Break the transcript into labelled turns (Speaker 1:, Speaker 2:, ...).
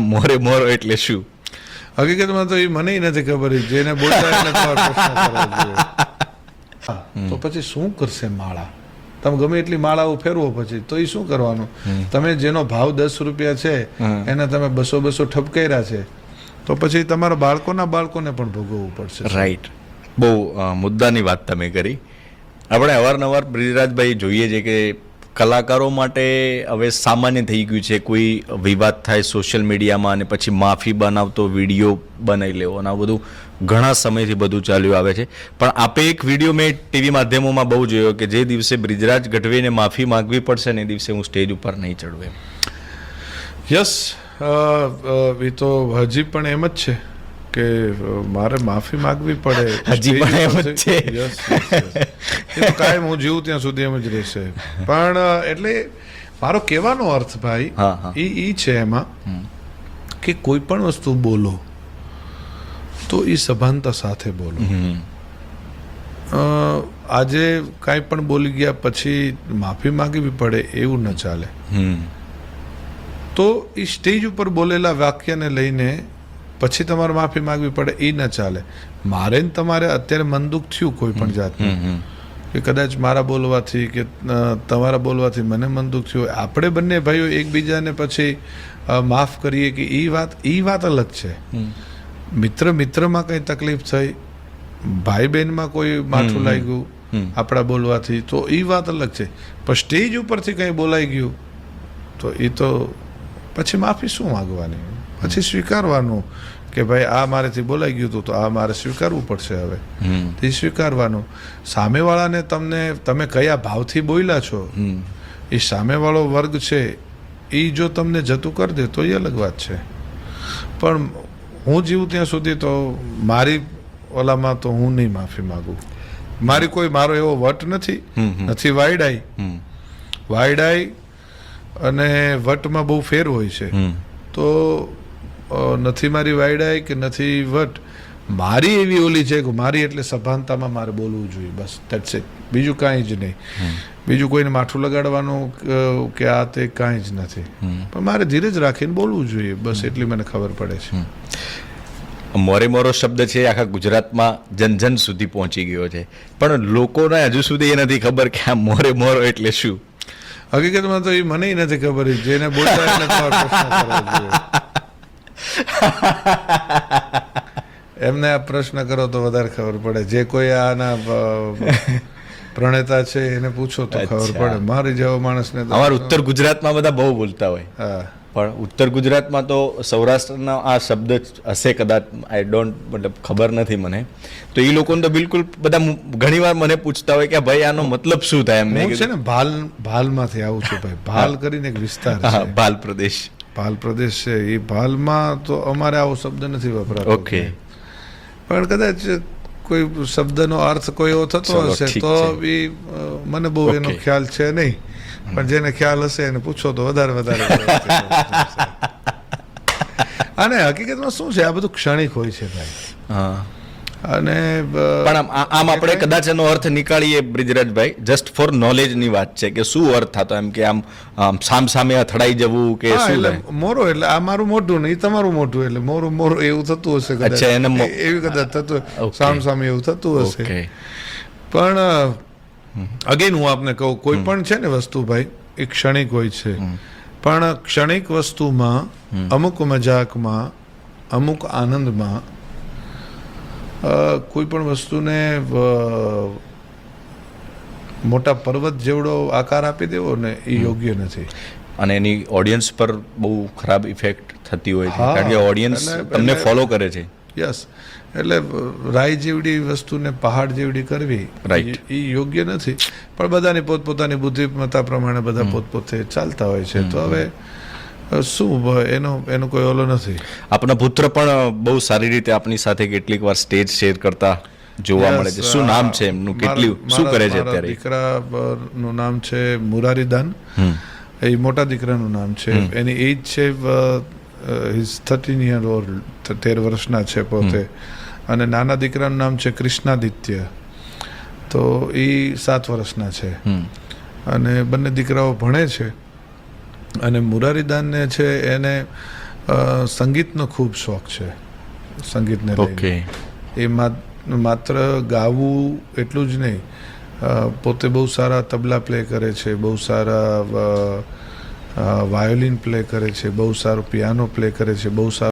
Speaker 1: મોરે મોરો એટલે શું?
Speaker 2: હકીકતમાં તો એ મને નથી ખબર જેને બોલતા એને તો પછી શું કરશે માળા? તમે ગમે એટલી માળાઓ ફેરવો પછી તો એ શું કરવાનું? તમે જેનો ભાવ દસ રૂપિયા છે એને તમે બસો બસો ઠપકાર્યા છે તો પછી તમારા બાળકોના બાળકોને પણ ભોગવવું પડશે.
Speaker 1: રાઈટ બહુ મુદ્દાની વાત તમે કરી. આપણે અવારનવાર બ્રિજરાજભાઈ જોઈએ છે કે કલાકારો માટે હવે સામાન્ય થઈ ગયું છે. કોઈ વિવાદ થાય સોશિયલ મીડિયામાં અને પછી માફી બનાવતો વીડિયો બનાવી લેવો અને આ બધું ઘણા સમયથી બધું ચાલ્યું આવે છે. પણ આપે એક વીડિયો મેં ટીવી માધ્યમોમાં બહુ જોયો કે જે દિવસે બ્રિજરાજ ગઢવીને માફી માંગવી પડશે ને એ દિવસે હું સ્ટેજ ઉપર નહીં ચડું એમ.
Speaker 2: યસ એ તો હજી પણ એમ જ છે કે મારે માફી માગવી પડે
Speaker 1: હજી પણ એમ જ છે.
Speaker 2: એ તો કાયમ હું જીવું ત્યાં સુધી એમ જ રહેશે. પણ એટલે મારો કહેવાનો અર્થ ભાઈ
Speaker 1: એ
Speaker 2: ઈ છે એમાં કે કોઈ પણ વસ્તુ બોલો તો એ સભાનતા સાથે બોલો. આજે કાંઈ પણ બોલી ગયા પછી માફી માંગવી પડે એવું ન ચાલે.
Speaker 1: હમ.
Speaker 2: તો એ સ્ટેજ ઉપર બોલેલા વાક્યને લઈને પછી તમારે માફી માંગવી પડે એ ન ચાલે. મારે ને તમારે અત્યારે મન દુઃખ થયું કોઈ પણ જાતનું. કે કદાચ મારા બોલવાથી કે તમારા બોલવાથી મને મન દુઃખ થયું આપણે બંને ભાઈઓ એકબીજાને પછી માફ કરીએ કે એ વાત એ વાત અલગ છે. મિત્ર મિત્રમાં કંઈ તકલીફ થઈ ભાઈ બહેનમાં કોઈ માથું લાગ્યું આપણા બોલવાથી તો એ વાત અલગ છે. પણ સ્ટેજ ઉપરથી કંઈ બોલાઈ ગયું તો એ તો પછી માફી શું માગવાની? પછી સ્વીકારવાનું કે ભાઈ આ મારેથી બોલાઈ ગયું હતું તો આ મારે સ્વીકારવું પડશે હવે. તે સ્વીકારવાનું. સામેવાળાને તમને તમે કયા ભાવથી બોલ્યા છો? એ સામેવાળો વર્ગ છે. એ જો તમને જતું કરી દે તો એ અલગ વાત છે. પણ હું જીવું ત્યાં સુધી તો મારી ઓલામાં તો હું નહીં માફી માગું. મારી કોઈ મારો એવો વટ નથી. નથી વાયડાઈ. વાયડાઈ અને વટમાં બહુ ફેર હોય છે. તો નથી મારી વાયડાઈ કે નથી વટ મારી એવી ઓલી છે કે મારી એટલે સભાનતામાં મારે બોલવું જોઈએ બસ દેટ્સ ઇટ બીજું કાંઈ જ નહીં. બીજું કોઈને માઠું લગાડવાનું કે આ તે કાંઈ જ નથી. પણ મારે ધીરજ રાખીને બોલવું જોઈએ બસ એટલી મને ખબર પડે છે.
Speaker 1: મોરે મોરો શબ્દ છે આખા ગુજરાતમાં જન જન સુધી પહોંચી ગયો છે. પણ લોકોને હજુ સુધી એ નથી ખબર કે આ મોરે મોરો એટલે શું.
Speaker 2: હકીકતમાં તો એ મને નથી ખબર જેને બોલતા એને એમને આ પ્રશ્ન કરો તો વધારે ખબર પડે. જે કોઈ આના પ્રણેતા છે એને પૂછો તો ખબર પડે. મારી જેવો માણસને
Speaker 1: અમારા ઉત્તર ગુજરાતમાં બધા બહુ બોલતા હોય.
Speaker 2: હા.
Speaker 1: પણ ઉત્તર ગુજરાતમાં તો સૌરાષ્ટ્રનો આ શબ્દ હશે કદાચ. આઈ ડોન્ટ મતલબ ખબર નથી મને. તો એ લોકોને તો બિલકુલ બધા ઘણીવાર મને પૂછતા હોય કે ભાઈ આનો મતલબ શું થાય એમ. મેં
Speaker 2: છે ને ભાલ ભાલમાંથી આવું છું ભાઈ. ભાલ કરીને એક વિસ્તાર
Speaker 1: હા ભાલ પ્રદેશ.
Speaker 2: ભાલ પ્રદેશ છે એ ભાલમાં તો અમારે આવો શબ્દ નથી વપરાતો.
Speaker 1: ઓકે.
Speaker 2: પણ કદાચ કોઈ શબ્દનો અર્થ કોઈ એવો થતો હશે તો એ મને બહુ એનો ખ્યાલ છે નહીં. પણ જેને ખ્યાલ હશે એને પૂછો તો વધારે વધારે અને હકીકતમાં શું છે? આ બધું ક્ષણિક હોય છે ભાઈ.
Speaker 1: હા.
Speaker 2: અને
Speaker 1: પણ આમ આપણે કદાચ એનો અર્થ નીકાળીએ બ્રિજરાજભાઈ જસ્ટ ફોર નોલેજની વાત છે કે શું અર્થ થતો એમ કે આમ આમ સામ સામે અથડાઈ જવું કે શું
Speaker 2: મોરો એટલે આ મારું મોઢું નહીં તમારું મોઢું એટલે મોરું મોરું એવું થતું હશે કદાચ.
Speaker 1: એને
Speaker 2: એવી કદાચ થતું સામ સામે એવું થતું હશે. પણ અગેન હું આપને કહું કોઈ પણ છે ને વસ્તુ ભાઈ એ ક્ષણિક હોય છે. પણ ક્ષણિક વસ્તુમાં અમુક મજાકમાં અમુક આનંદમાં કોઈ પણ વસ્તુને મોટા પર્વત જેવડો આકાર આપી દેવો ને એ યોગ્ય નથી.
Speaker 1: અને એની ઓડિયન્સ પર બહુ ખરાબ ઇફેક્ટ થતી હોય છે. કારણ કે ઓડિયન્સ તમને ફોલો કરે છે.
Speaker 2: યસ એટલે રાઈ જેવડી વસ્તુને પહાડ જેવડી કરવી
Speaker 1: Right.
Speaker 2: એ યોગ્ય નથી. પણ બધાની પોતપોતાની બુદ્ધિમત્તા પ્રમાણે બધા પોતપોતે ચાલતા હોય છે. તો હવે શું એનો એનો કોઈ ઓલો નથી?
Speaker 1: આપના પુત્ર પણ બહુ સારી રીતે આપની સાથે કેટલીક વાર સ્ટેજ શેર કરતા જોવા મળે છે. શું નામ છે એમનું? કેટલું શું કરે છે અત્યારે?
Speaker 2: દીકરા નું નામ છે મુરારીદાન. એ મોટા દીકરાનું નામ છે. એની એજ છે હિઝ થર્ટીન યર ઓલ્ડ તેર વર્ષના છે પોતે. અને નાના દીકરાનું નામ છે કૃષ્ણાદિત્ય. તો એ સાત વર્ષના છે. અને બંને દીકરાઓ ભણે છે. અને મુરારીદાનને છે એને સંગીતનો ખૂબ શોખ છે. સંગીતને
Speaker 1: ઓકે.
Speaker 2: એ માત્ર ગાવું એટલું જ નહીં. પોતે બહુ સારા તબલા પ્લે કરે છે બહુ સારા વાયોલિન પ્લે કરે છે બહુ સારો પિયાનો પ્લે કરે છે બહુ સારો